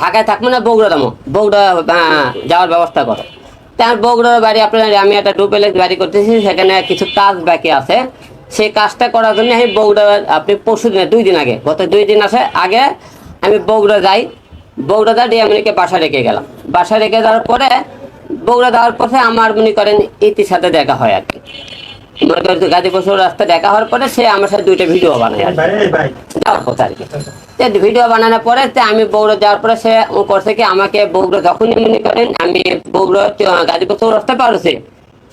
ঢাকায় থাকব না, বগুড়া দামো বগুড়া যাওয়ার ব্যবস্থা করো। তার বগুড়ার বাড়ি আপনার আমি একটা ডুপ্লেক্স বাড়ি করতেছি, সেখানে কিছু কাজ বাকি আছে। সেই কাজটা করার জন্য আমি বগুড়া, আপনি পরশু দিনে, দুই দিন আগে, গত দুই দিন আসে আগে আমি বগুড়া যাই। বগুড়া যা ডিএমনিকে বাসা রেখে গেলাম। বাসা রেখে যাওয়ার পরে, বগুড়া যাওয়ার পথে আমার মনে করেন, ইতির সাথে দেখা হয় আর কি। গাজীপুর রাস্তা দেখা হওয়ার পরে সে আমার সাথে দুইটা ভিডিও বানায় যাওয়ার কথা আর কি। ভিডিও বানানোর পরে আমি বগুড়া যাওয়ার পরে সে করছে কি আমাকে বগুড়া যখনই মনে করেন আমি বগুড়া গাজীপুর চৌরাস্তা পারছি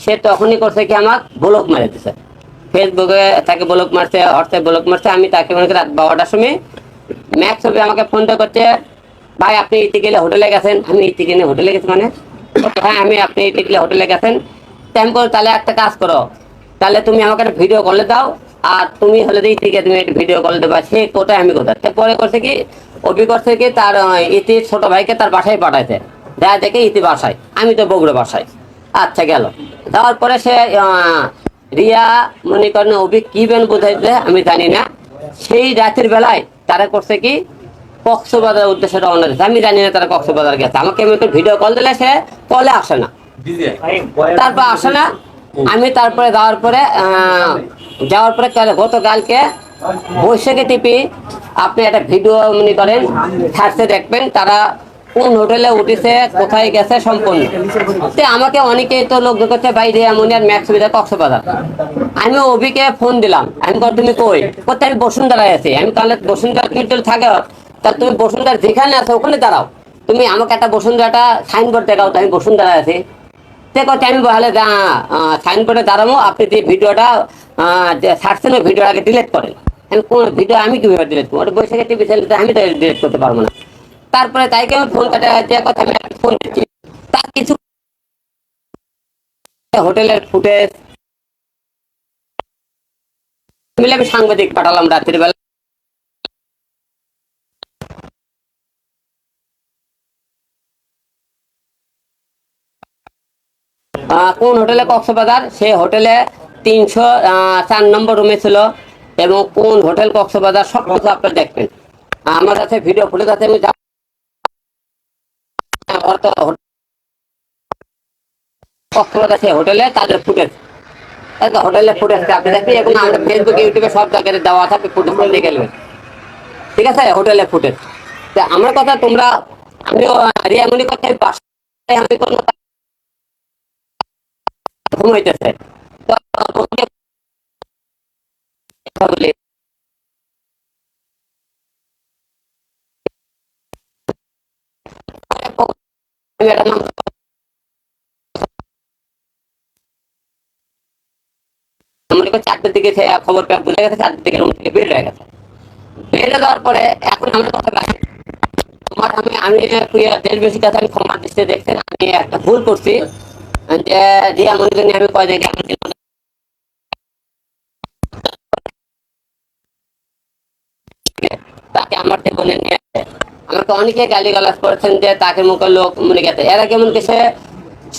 সে তখনই করছে কি আমার ব্লক মারে দিছে। ফেসবুকে তাকে ব্লক মারছে হোয়াটসঅ্যাপ ব্লক মারছে আমি তাকে মনে করি রাত বারোটার সময় ম্যাক্স হবে আমাকে ফোনটা করছে ভাই আপনি ইতি গেলে হোটেলে গেছেন? আমি ইতি গেলে হোটেলে গেছি মানে হ্যাঁ আমি আপনি ইতি গেলে হোটেলে গেছেন? আমি বললাম, তাহলে একটা কাজ করো তাহলে তুমি আমাকে একটা ভিডিও কলে দাও আর তুমি হলে দিই থেকে তুমি একটা ভিডিও কল দেবা সে কোথায় আমি কোথায়। পরে করছে কি অভি করছে কি তার ইতির ছোট ভাইকে তার বাসায় পাঠাইছে। যা দেখে ইতি বাসায় আমি তো বগুড়া বাসায়। আচ্ছা গেল। যাওয়ার পরে সে রিয়া মনে করেন অভি কি বেন বোঝাইছে আমি জানি না। সেই রাতের বেলায় তারা করছে কি কক্সবাজার উদ্দেশ্যে রওনা দিয়েছে। আমি জানি না তারা কক্সবাজার গেছে। আমাকে আমি ভিডিও কল দিলে সে কলে আসে না। তারপর আসে না। আমি তারপরে যাওয়ার পরে যাওয়ার পরে গতকালকে বৈশাখী টিপি আপনি একটা ভিডিও মনে করেন ছাড়তে দেখবেন তারা কোন হোটেলে উঠেছে, কোথায় গেছে সম্পূর্ণ। তো আমাকে অনেকেই তো লোক করছে বাইরে এমন আর ম্যাক্স সুবিধা কক্সবাজার। আমি অভিকে ফোন দিলাম, আমি কর তুমি কই? কোথায় আমি বসুন্ধরায় আছি। আমি তাহলে বসুন্ধরা তুমি থাকে? তা তুমি বসুন্ধরা যেখানে আছো ওখানে দাঁড়াও। তুমি আমাকে একটা বসুন্ধরাটা সাইনবোর্ড দেখাও, তো আমি বসুন্ধরায় আছি। তে কথা আমি বলে সাইনবোর্ডে দাঁড়াবো, আপনি যে ভিডিওটা ছাড়ছেন ওই ভিডিওটা আগে ডিলিট করেন আমি কোন ভিডিও আমি কীভাবে ডিলিট করব? ওটা বৈশাখে টিভি আমি ডিলিট করতে পারব না। তারপরে তাইকে আমি ফোন কাটা যে কথা আমি ফোন দিচ্ছি। তার কিছু হোটেলের ফুটেজ মিলে আমি সাংবাদিক পাঠালাম রাত্রির কোন হোটেলে কক্সবাজার? সেই হোটেলে তিনশো চার নম্বর রুমে ছিল এবং কোন হোটেল কক্সবাজার সব কিছু আপনার দেখবেন। আমার কাছে ভিডিও ফুটেজ আছে আমি কক্সবাজার সেই হোটেলে তাদের ফুটেজ হোটেলে ফুটেজ আপনি দেখবেন এবং আমাদের ফেসবুক ইউটিউবে সব জায়গায় দেওয়া থাকবে ফুটেজ দেখে গেলেন ঠিক আছে? হোটেলে ফুটেজ তা আমার কথা তোমরা আমিও রিয়ামনি কথা আমি বাসায় আমি কোনো কথা মনে করি চারটের দিকে সে খবর পেয়ে বুঝে গেছে, চারটের দিকে রুম থেকে বের হয়ে গেছে। বের যাওয়ার পরে এখন আমরা কথা রাখি। তোমার আমি আমি দেশ বেশি কাছে আমি ক্ষমা দৃষ্টি দেখছেন আমি একটা ভুল করছি। যে রিয়া মনে করি আমি কয় জায়গায় তাকে আমার জীবনে নিয়ে। আমাকে অনেকে গালি গালাজ করেছেন যে তাকে মুখে লোক মনে গেছে এরা কেমন কিছু,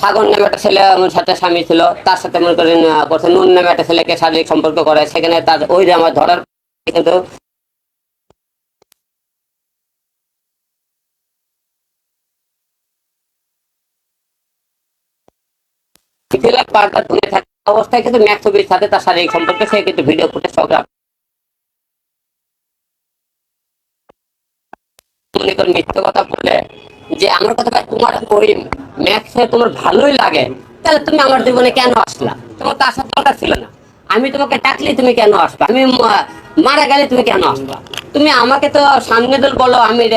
সাগর নামে একটা ছেলে আমার সাথে স্বামী ছিল, তার সাথে মনে করেন করছে নুন নামে একটা ছেলেকে শারীরিক সম্পর্ক করে সেখানে তার ওই যে আমার ধরার কিন্তু পাল্টা ধরে থাকা। অবস্থায় কিন্তু ম্যাক্স ছবির সাথে তার শারীরিক সম্পর্কে, সে কিন্তু ভিডিও ফুটেজ সব রাখ- মনে করেন মিথ্যে কথা বলে যে, আমার কথা ভাই, তোমার ওই ম্যাক্সে তোমার ভালোই লাগে। তাহলে তুমি আমার জীবনে কেন আসলা? তোমার তো আসার দরকার ছিল না। আমি তোমাকে ডাকলে তুমি কেন আসবা? আমি মারা গেলে তুমি কেন আসবা? তুমি আমাকে তো সামনে দল বলো, আমি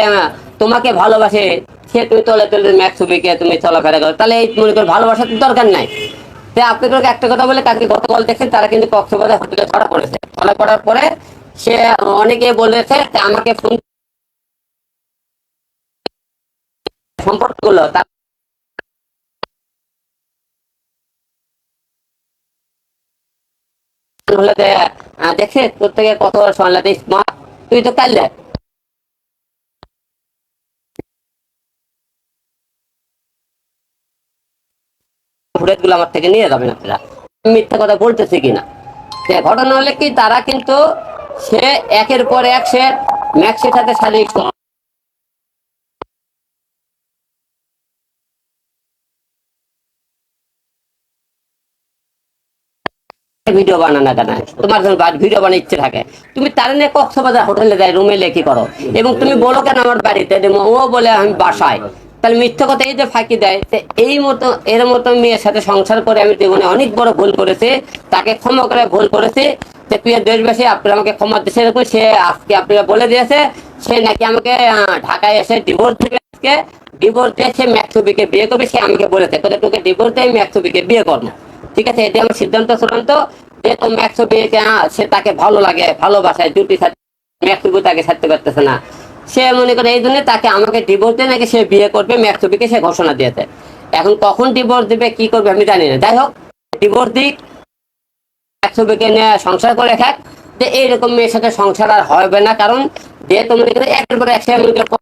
তোমাকে ভালোবাসে। সে তুমি তলে তলে ম্যাক্স ছবিকে তুমি চলাফেরা করো। তাহলে এই মনে করো ভালোবাসার দরকার নাই। আপনাদেরকে একটা কথা বলে কালকে গতকাল দেখেন, তারা কিন্তু কক্সবাজার হোটেলে ধরা পড়েছে। ধরা পড়ার পরে সে অনেকে বলেছে আমাকে ফোন সম্পর্কগুলো তার থেকে কত সন্ধ্যা স্মার্ট তুই তো কাল ফুটেজ গুলো আমার থেকে নিয়ে যাবেন আপনারা। মিথ্যা কথা বলতেছে কিনা? ঘটনা হলে কি তারা কিন্তু সে একের পর এক সে ম্যাক্সের সাথে শারীরিক ভিডিও বানানো জানা তোমার যখন ভিডিও বানার ইচ্ছে থাকে। তুমি তার নিয়ে কক্সবাজার হোটেলে যাই রুমে লেখি করো। এবং তুমি বলো কেন আমার বাড়িতে? ও বলে আমি বাসায়। তাহলে মিথ্যা কথা এই যে ফাঁকি দেয় এই মতো, এর মতো মেয়ের সাথে সংসার করে আমি জীবনে অনেক বড় ভুল করেছি, তাকে ক্ষমা করে ভুল করেছি, যে প্রিয় দেশবাসী আপনারা আমাকে ক্ষমা দিচ্ছে এরকম, সে আজকে আপনারা বলে দিয়েছে, সে নাকি আমাকে ঢাকায় এসে ডিভোর্স দেবে আজকে ডিভোর্স দিয়ে সে ম্যাক্সুবিকে বিয়ে করবে, সে আমাকে বলেছে তোকে তোকে ডিভোর্স দিয়ে, ম্যাক্সুবিকে বিয়ে করব। ঠিক আছে, এটা আমার সিদ্ধান্ত, চূড়ান্ত যে তো ম্যাক্সুবিকে সে তাকে ভালো লাগে, ভালোবাসায় দুটি সাথে ম্যাক্সুবি তাকে ছাড়তে পারতেছে না। সে মনে করে, এই জন্য তাকে আমাকে ডিভোর্স দিয়ে নাকি সে বিয়ে করবে? ম্যাক্সুবিকে সে ঘোষণা দিয়েছে এখন কখন ডিভোর্স দিবে, কি করবে আমি জানি না। যাই হোক ডিভোর্স দিক ম্যাক্সুবিকে সংসার করে খাক যে এইরকম মেয়ের সাথে সংসার আর হবে না, কারণ যে তুমি একের পর করো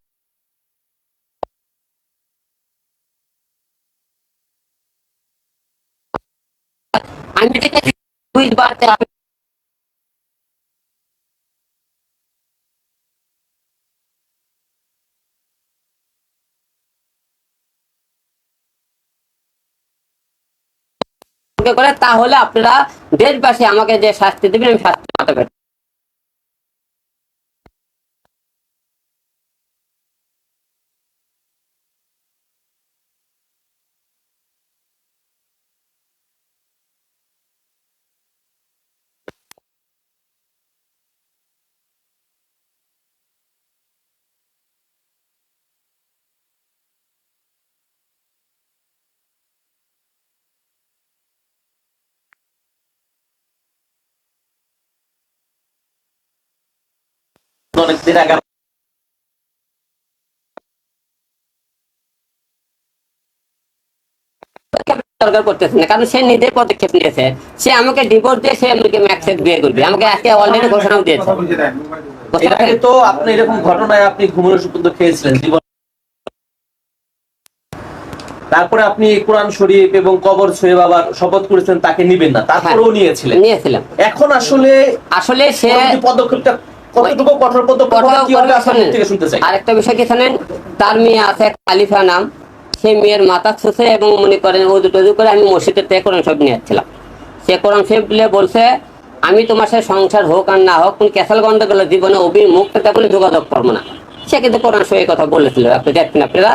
আমি দুইবার করে তাহলে আপনারা দেশবাসী আমাকে যে শাস্তি দেবেন আমি শাস্তি মাথা অনেকদিন আগে দরকার করতেছে না কারণ সে নিজে পদক্ষেপ নিয়েছে। সে আমাকে ডিভোর্স দিয়ে সে আমাকে ম্যাক্সেস বিয়ে করবে। আমাকে আজকে অলরেডি ঘোষণাও দিয়েছে। বুঝতে এর আগে পারছেন? তো আপনি এরকম ঘটনায় আপনি ঘুমের ওষুধ খেয়েছিলেন জীবন। তারপরে আপনি কোরআন শরীফ এবং কবর ছুঁয়ে বাবার শপথ করেছেন তাকে নিবেন না। তারপরেও নিয়েছিলেন। নিয়েছিলাম। এখন আসলে আসলে সে পদক্ষেপটা কতটুকু কঠোর পদক্ষেপ কি হবে। থেকে শুনতে চাই। আরেকটা বিষয় কি জানেন? তার মেয়ে আছে কালিফা নাম। সেই মেয়ের মাথা ছুঁচে এবং মনে করেন ও দুটো করে আমি কোরআন শরীফ নিয়ে যাচ্ছিলাম সে কোরআন শরীফ দিলে বলছে আমি তোমার সাথে সংসার হোক আর না হোক কোন ক্যাসাল গন্ধ করলে জীবনে অভিমুখ তেমন যোগাযোগ করব না। সে কিন্তু কোরআন শরীফের কথা বলেছিল আপনি আপনারা।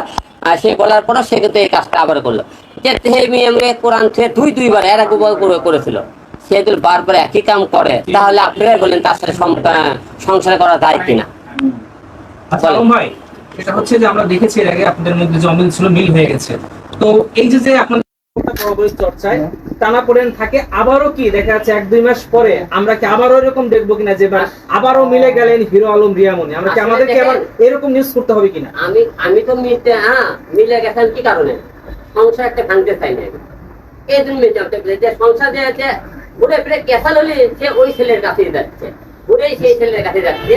আর সে বলার পরও সে কিন্তু এই কাজটা আবার করল। যে মেয়ে কোরআন থেকে দুই দুইবার এর আগে করে করেছিল। সে যদি বারবার একই কাম করে তাহলে আপনারাই বলেন তার সাথে সংসার করা যায় কিনা? আচ্ছা বলেন। আলম ভাই এটা হচ্ছে যে আমরা দেখেছি এর আগে আপনাদের মধ্যে যে অমিল ছিল মিল হয়ে গেছে। তো এই যে যে আপনাদের চর্চায় টানা পড়েন থাকে আবারও কি দেখা যাচ্ছে এক দুই মাস পরে আমরা কি আবারও এরকম দেখব কিনা যে আবারও মিলে গেলেন হিরো আলম রিয়ামনি আমরা কি আমাদেরকে আবার এরকম নিউজ করতে হবে কিনা? আমি আমি তো মিলতে হ্যাঁ মিলে গেছেন কি কারণে? সংসার একটা ভাঙতে চাই না এই জন্য মিলতে সংসার যে সে ওই ছেলের কাছে যাচ্ছে। সেই ছেলের কাছে যাচ্ছে।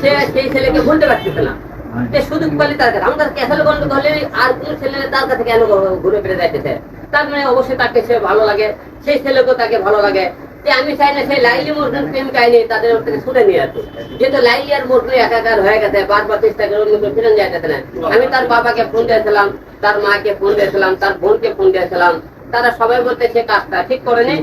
সে সেই ছেলেকে না। তার কাছে হলে আর কোন ছেলে তার কাছে কেন ঘুরে ফিরে যাইতেছে? তার মানে অবশ্যই তাকে সে ভালো লাগে, সেই ছেলেকেও তাকে ভালো লাগে। আমি চাই না সেই লাইলি মর্দন প্রেম কাহিনী তাদের থেকে ছুটে নিয়ে আসি যেহেতু লাইলি আর মর্দন একাকার হয়ে গেছে বারবার চেষ্টা করে ফিরে যাইতেছে না। আমি তার বাবাকে ফোন দিয়েছিলাম, তার মাকে ফোন দিয়েছিলাম, তার বোনকে ফোন দিয়েছিলাম। তারা সবাই বলতে সে কাজটা ঠিক করেনি।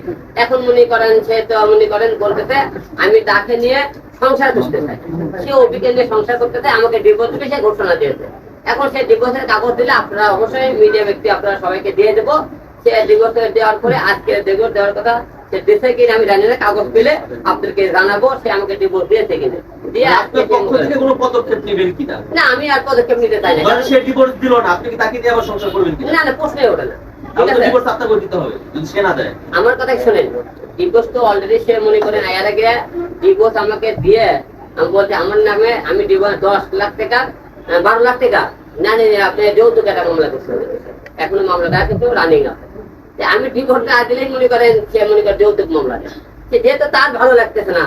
এখন মনে করেন সে তো মনে করেন বলতেছে আমি তাকে নিয়ে সংসার করতে চাই। সে অভিকে নিয়ে সংসার করতে চাই আমাকে ডিভোর্স দিবে সে ঘোষণা দিয়েছে এখন সে ডিভোর্সের কাগজ দিলে আপনারা অবশ্যই মিডিয়া ব্যক্তি আপনারা সবাইকে দিয়ে দেবো। সে ডিভোর্স দেওয়ার পরে আজকে ডিভোর্স দেওয়ার কথা সে দিয়েছে কিনা আমি জানি না কাগজ পেলে আপনাদেরকে জানাব সে আমাকে ডিভোর্স দিয়েছে কিনা। থেকে কোনো না আমি আর পদক্ষেপ নিতে চাই না। ধরেন সে ডিভোর্স দিল না আপনি কি তাকে দিয়ে আবার সংসার করবেন না না প্রশ্নই ওঠে না। ঠিক তাহলে আছে ডিভোর্স আপনাকে দিতে হবে যদি সে না দেয়। আমার কথা শোনেন ডিভোর্স তো অলরেডি সে মনে করেন আয়ার আগে ডিভোর্স আমাকে দিয়ে আমি বলছি আমার নামে আমি ডিভোর্স দশ লাখ টাকা বারো লাখ টাকা। না আপনি যৌতুক একটা মামলা হবে এখনও মামলাটা কিন্তু রানিং আছে আমি ডিভোর্স না দিলেই মনে করেন সে মনে করেন যৌতুক মামলা সে যেহেতু তার ভালো লাগতেছে না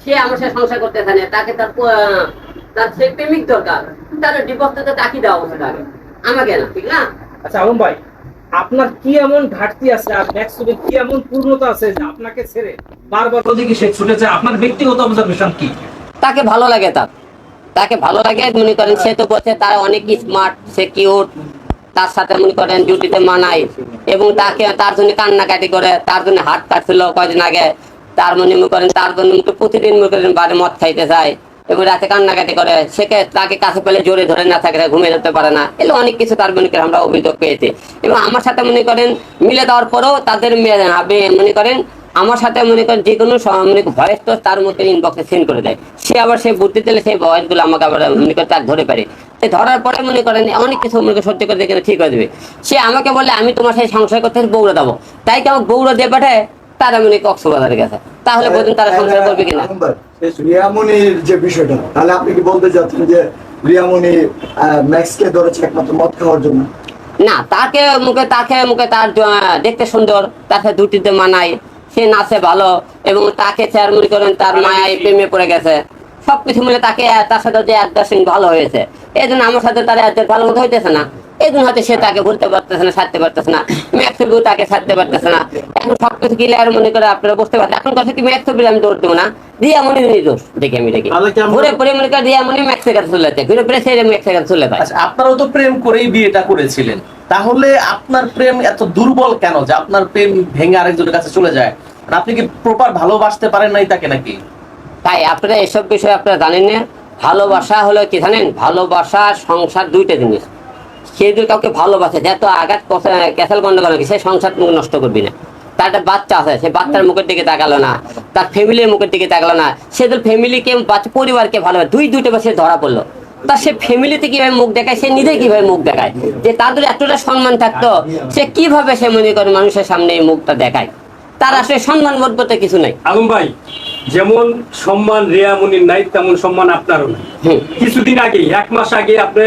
সে আমার সাথে সংসার করতেছে না তাকে তার তার সে প্রেমিক দরকার তার ডিভোর্সটা তো তাকে দেওয়া উচিত আগে। আমাকে না ঠিক না? আচ্ছা আলম ভাই আপনার কি এমন ঘাটতি আছে আর ম্যাক্সুবে কি এমন পূর্ণতা আছে যে আপনাকে ছেড়ে বারবার ওদিকে সে ছুটে যায়? আপনার ব্যক্তিগত অবজারভেশন কি? তাকে ভালো লাগে তার। তাকে ভালো লাগে মনে করেন সে তো বলছে তার অনেক স্মার্ট সে কিউট তার সাথে মনে করেন ডিউটিতে মানায়। এবং তাকে তার জন্য কান্নাকাটি করে তার জন্য হাট কাটছিল কয়দিন আগে। তার মনে মনে করেন তার জন্য প্রতিদিন মনে করেন বাড়ি মদ খাইতে যায়। এবং রাতে কান্নাকাটি করে। সেকে তাকে কাছে পেলে জোরে ধরে না থাকে ঘুমিয়ে যেতে পারে না। এগুলো অনেক কিছু তার মনে করেন আমরা অভিযোগ পেয়েছি। এবং আমার সাথে মনে করেন, মিলে দেওয়ার পরেও তাদের মেয়ে- আপনি মনে করেন, আমার সাথে মনে করেন যে কোনো ভয়েস তো তার মধ্যে ইনবক্সে সেন্ড করে দেয়। সে আবার সে বুদ্ধি দিলে সেই ভয়েসগুলো আমাকে আবার মনে করেন তার ধরে পারে। ধরার পরে মনে করেন, অনেক কিছু মনে সত্যি করে দেখে ঠিক করে দেবে সে আমাকে বলে, আমি তোমার সেই সংসার করতে বৌড়া দেবো। তাই কি আমাকে বৌড়া দিয়ে পাঠায়? মনে কক্সবাজারে গেছে। তাহলে বলুন তারা সংসার করবে কিনা? যে বিষয়টা তাহলে আপনি কি বলতে চাচ্ছেন যে ম্যাক্সকে ধরেছে একমাত্র মদ খাওয়ার জন্য? না তাকে মুখে তাকে মুখে তার দেখতে সুন্দর তাকে দুটিতে মানায় সে নাচে ভালো এবং তাকে স্যার মনে করেন তার মায়ায় প্রেমে পড়ে গেছে। সবকিছু মিলে তাকে তার সাথে যে অ্যাডজাস্টিং ভালো হয়েছে এই জন্য আমার সাথে তার অ্যাডজাস্ট ভালো মতো হইতেছে না। এই জন্য হয়তো সে তাকে ভুলতে পারতেছে না ছাড়তে পারতেছে না। ম্যাক্সিবু তাকে ছাড়তে পারতেছে না। এখন সবকিছু ক্লিয়ার মনে করে আপনারা বুঝতে পারছেন। এখন কথা কি ম্যাক্সিবু আমি দৌড় দেবো না। রিয়া মনে দোষ। দেখি আমি দেখি। ঘুরে পরে মনে করে রিয়া মনে ম্যাক্সের কাছে চলে যাচ্ছে ঘুরে পরে সে ম্যাক্সের কাছে চলে যায়। আচ্ছা আপনারাও তো প্রেম করেই বিয়েটা করেছিলেন। তাহলে আপনার প্রেম এত দুর্বল কেন যে আপনার প্রেম ভেঙে আরেকজনের কাছে চলে যায়? আর আপনি কি প্রপার ভালোবাসতে পারেন নাই তাকে নাকি? তাই আপনারা এসব বিষয়ে আপনারা জানেন না। ভালোবাসা হলো কি জানেন? ভালোবাসা সংসার দুইটা জিনিস। সে যদি কাউকে ভালোবাসে যত আঘাত ক্যাসেল গন্ড করে সে সংসার তুমি নষ্ট করবি না। তার একটা বাচ্চা আছে সে বাচ্চার মুখের দিকে তাকালো না তার ফ্যামিলির মুখের দিকে তাকালো না। সে তো ফ্যামিলিকে বাচ্চা পরিবারকে ভালোবাসে দুই দুইটা সে ধরা পড়ল। তা সে ফ্যামিলিতে কীভাবে মুখ দেখায় সে নিজে কীভাবে মুখ দেখায়? যে তাদের এতটা সম্মান থাকতো সে কীভাবে সে মনে করে মানুষের সামনে এই মুখটা দেখায়? তার আসলে সম্মান বোধ বলতে কিছু নাই। আলম ভাই যেমন সম্মান রিয়ামনির নাই তেমন সম্মান আপনারও নাই। কিছুদিন আগে এক মাস আগে আপনি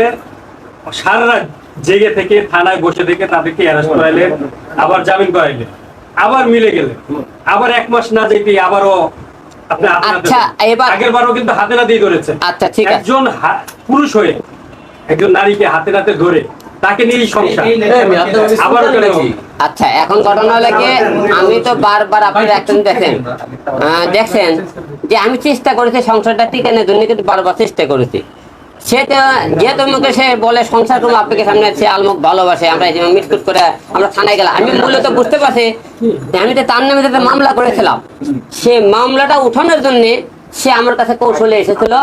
সারা রাত জেগে থেকে থানায় বসে থেকে তাদেরকে অ্যারেস্ট করাইলেন আবার জামিন করাইলেন আবার মিলে গেলেন আবার এক মাস না যেতে আবারও আচ্ছা, এবার- আগের বারও কিন্তু হাতে নাতেই ধরেছেন আচ্ছা ঠিক আছে। একজন পুরুষ হয়ে একজন নারীকে হাতে নাতে ধরে তাকে সংসার। আবার? নাকি? আচ্ছা এখন ঘটনা হলো কি আমি তো বারবার আপনারা একজন দেখেন। আহ, দেখছেন যে আমি চেষ্টা করেছি সংসারটা টিকানোর জন্য কিন্তু বারবার চেষ্টা করেছি। সে তো যেহেতু সে বলে, সংসার করব, আপনাকে সামনে সে আলমুক ভালোবাসে, আমরা মিটকুট করে আমরা থানায় গেলাম। আমি বুঝতে পারছি। আমি তো তার নামে মামলা করেছিলাম। সে মামলাটা উঠানোর জন্য সে আমার কাছে কৌশলে এসেছিল।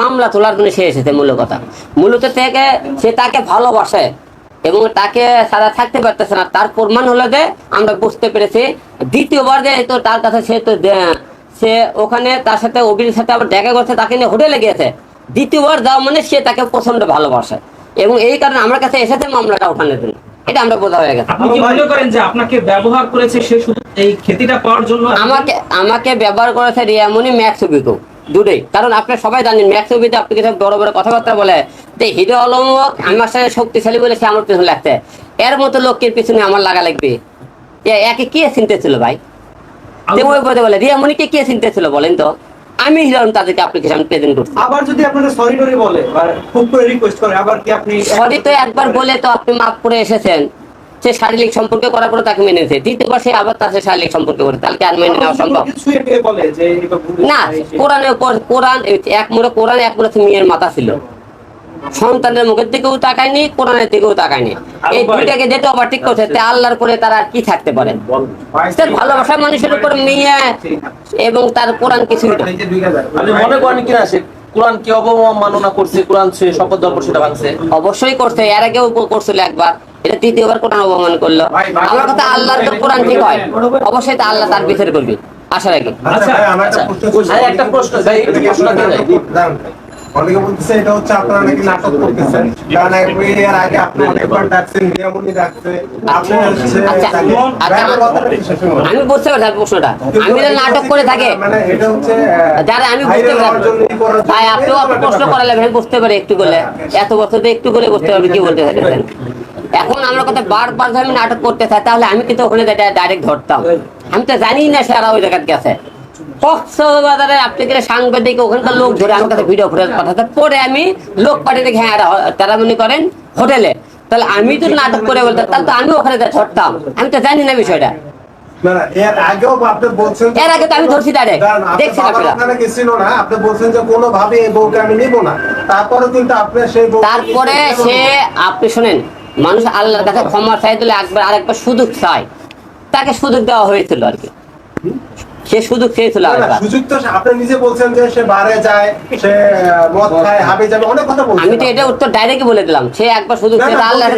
মামলা তোলার জন্য সে এসেছে কথা। মূলত থেকে সে তাকে ভালোবাসে এবং তাকে সারা থাকতে পারতেছে না। তার প্রমাণ হলো যে আমরা বুঝতে পেরেছি। দ্বিতীয়বার যে তো তার কাছে সে তো সে ওখানে তার সাথে অভির সাথে আবার দেখা করছে, তাকে নিয়ে হোটেলে গিয়েছে। দ্বিতীয়বার যাওয়া মানে সে তাকে প্রচণ্ড ভালোবাসে। এবং এই কারণে আমার কাছে এসেছে মামলাটা ওঠানোর জন্য। এটা আমরা বোঝা হয়ে গেছে। আপনি কি মনে করেন যে আপনাকে ব্যবহার করেছে সে শুধু এই খ্যাতিটা পাওয়ার জন্য? আমাকে আমাকে ব্যবহার করেছে রিয়ামনি ম্যাক্স অভিজ্ঞ দুটোই। কারণ আপনি সবাই জানেন ম্যাক্স অভিতে আপনি কিছু বড় বড় কথাবার্তা বলে যে হিরো আলম আমার সাথে শক্তিশালী বলে সে আমার পিছনে লাগছে। এর মতো লোকের পিছনে আমার লাগা লাগবে। একে কে চিনতে ছিল ভাই বলে রিয়ামনিকে কে চিনতে ছিল বলেন তো? আমি হিরো আলম তাদেরকে আপনাকে সামনে প্রেজেন্ট করছি। আবার যদি আপনারা সরি করে বলে আর খুব করে রিকোয়েস্ট করে আবার কি আপনি সরি তো একবার বলে তো আপনি মাফ করে এসেছেন। সে শারীরিক সম্পর্কে করার পরে তাকে মেনেছে দ্বিতীয়বার সে আবার তার শারীরিক সম্পর্কে করে তাহলে আর মেনে নেওয়া সম্ভব? না কোরআনে কোরআন এক মোড়ে কোরআন এক মোড়ে মেয়ের মাথা ছিল। সন্তানের মুখের দিকেও তাকায়নি কোরআনের দিকেও তাকায়নি। এই দুইটাকে যেটা আবার ঠিক করছে তে আল্লাহর পরে তারা আর কি থাকতে পারে? তার ভালোবাসা মানুষের উপর মেয়ে এবং তার কোরআন কিছুই না। আপনি মনে করেন কিনা সে কোরআন কি অবমাননা করছে? কোরআন সে শপথ সেটা ভাঙছে? অবশ্যই করছে এর আগেও করছিল একবার। এটা দ্বিতীয়বার কোরআন অবমান করল। আমার কথা আল্লাহর তো কোরআন ঠিক হয়। অবশ্যই তা আল্লাহ তার বিচার করবে। আশা রাখি। আচ্ছা আমার একটা প্রশ্ন। ভাই, প্রশ্ন, অনেকে বলতেছে এটা হচ্ছে আপনারা নাকি নাটক করতেছেন। কারণ এর আগে আপনি অনেকবার ডাকছেন ডাকছে আপনি হচ্ছে আচ্ছা, আচ্ছা, করুন। আমি বুঝতে পারছি প্রশ্নটা। আমি নাটক করে থাকে। মানে এটা হচ্ছে যারা আমি বুঝতে ভাই আপনিও প্রশ্ন করালে আমি বুঝতে পারি একটু করলে। এত বছর তো একটু করে বুঝতে পারবে কি বলতে চাইছেন। এখন আমরা কথা বারবার আমি নাটক করতে চাই তাহলে আমি কিন্তু ওখানে ডাইরেক্ট ধরতাম। আমি তো জানি না সারা ওই জায়গায় গেছে। কক্সবাজারে সাংবাদিক? ওখানকার লোক ধরে আমার কাছে ভিডিও ফুটেজ পাঠাতে। পরে আমি লোক পাঠিয়ে দেখি হ্যাঁ তারা মনে করেন হোটেলে। তাহলে আমি যদি নাটক করে বলতাম তাহলে তো আমি ওখানে ধরতাম। আমি তো জানি না বিষয়টা। এর আগেও আপনি বলছেন এর আগে তো আমি ধরছি direct। দাঁড়ান, আপনার দেখছি বাবার আপনারা। ওখানে গেছিল না আপনি বলছেন যে কোনোভাবে এই বউকে আমি নিব না। তারপরে কিন্তু আপনি সেই তারপরে সে আপনি শোনেন মানুষ আল্লাহর কাছে ক্ষমা চাই দিলে একবার আরেকবার সুযোগ চায়। তাকে সুযোগ দেওয়া হয়েছিল আর কি। সে সুযোগ চেয়েছিল সুযোগ তো আপনি নিজে বলছেন যে সে বারে যায় সে মদ খায় হাবে যাবে অনেক কথা বলছেন আমি তো এটা উত্তর ডাইরেক্ট বলে দিলাম। সে একবার শুধু খেয়ে না, চেয়েছে আল্লাহর